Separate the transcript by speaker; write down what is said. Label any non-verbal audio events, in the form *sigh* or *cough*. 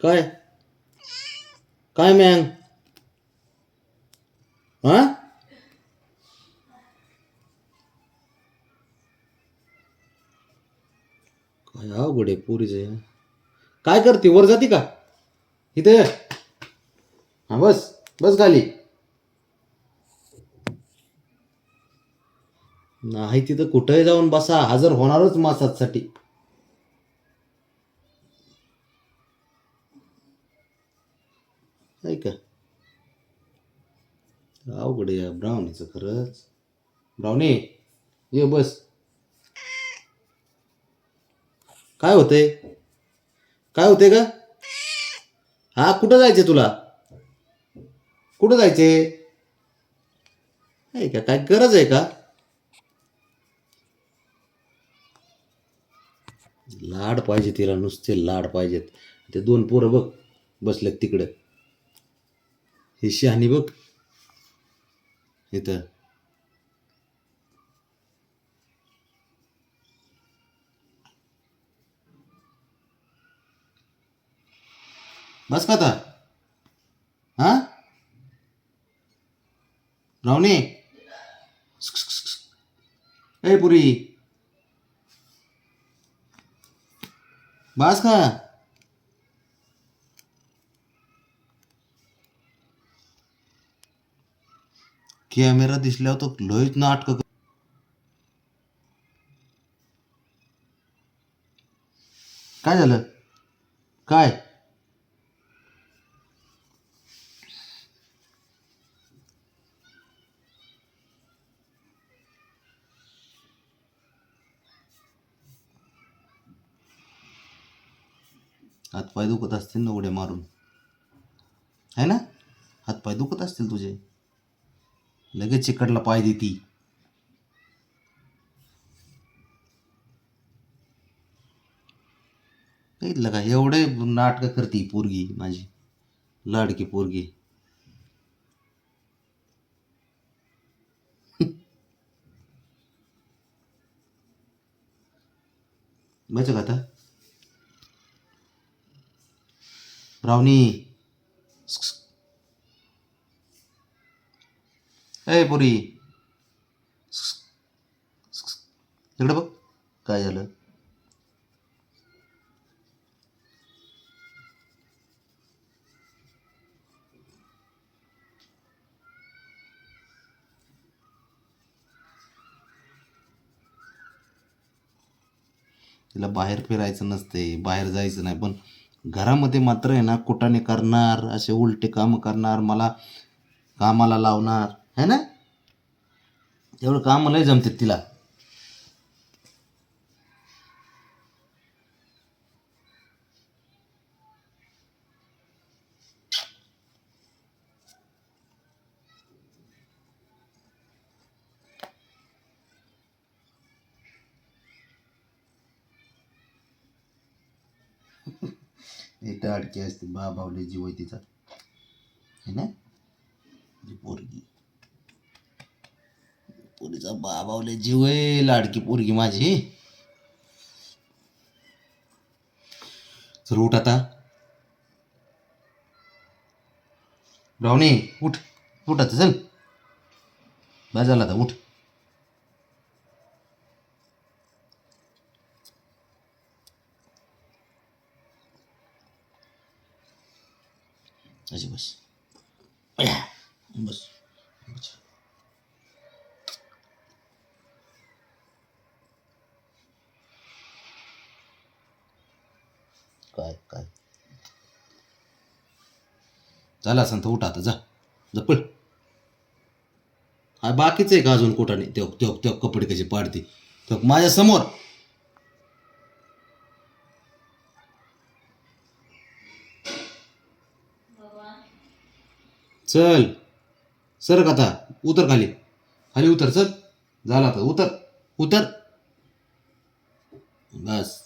Speaker 1: काय? काय मॅंग हा? काय अवघड आहे पोरीचे काय करते? वर जाते का? इथे हा बस. बस खाली. नाही तिथं कुठंही जाऊन बसा. हजर होणारच मासासाठी नाही का अवघड या ब्राउनीचं खरंच. ब्राउनी ये बस. काय होतंय? काय होते का? हा कुठं जायचे तुला? कुठं जायचे ऐका का काय गरज आहे का? लाड पाहिजे तिला नुसते लाड पाहिजेत. ते दोन पोरं बघ बसलेत तिकडं. ही शहाणी बघ. इथं. बस का आता? हा? रावणे ए पुरी. बस का? कॅमेरा दिसल्यावर तो लयच नाटक काय झालं? काय? हातपाय दुखत असतील ना उड्या मारून. है ना? हातपाय दुखत असतील तुझे. लगेच चिकडला पाय देती. बघितलं का? एवढे नाटकं करते पोरगी माझी. लाडकी पोरगी. बच का आता? ब्राउनी ए पुरी. इकडं बघ काय झालं? तिला बाहेर फिरायचं नसते बाहेर जायचं नाही. पण घरामध्ये मात्र आहे ना कुटाने करणार असे उलटे काम करणार मला कामाला लावणार. है ना? एवढं काम लय जमते तिला. *laughs* इथं अडकी असते बा बावले जीव तिचा. है ना? तिचा बाबावले जीव आहे लाडकी पोरगी माझी. तर उठ आता. ब्राउनी उठ उठ आता चल. बस झाला आता उठ. अशी बस. बस. काय काय? झालं असं उठ आता जा. जा पळ हा बाकीच आहे का अजून कोटाने तेव्हा तेव्हा तेव्हा कपडे कसे पाडते. तेव्हा माझ्यासमोर. चल. सर का आता? उतर खाली. खाली उतर चल. झाला आता उतर. उतर. बस.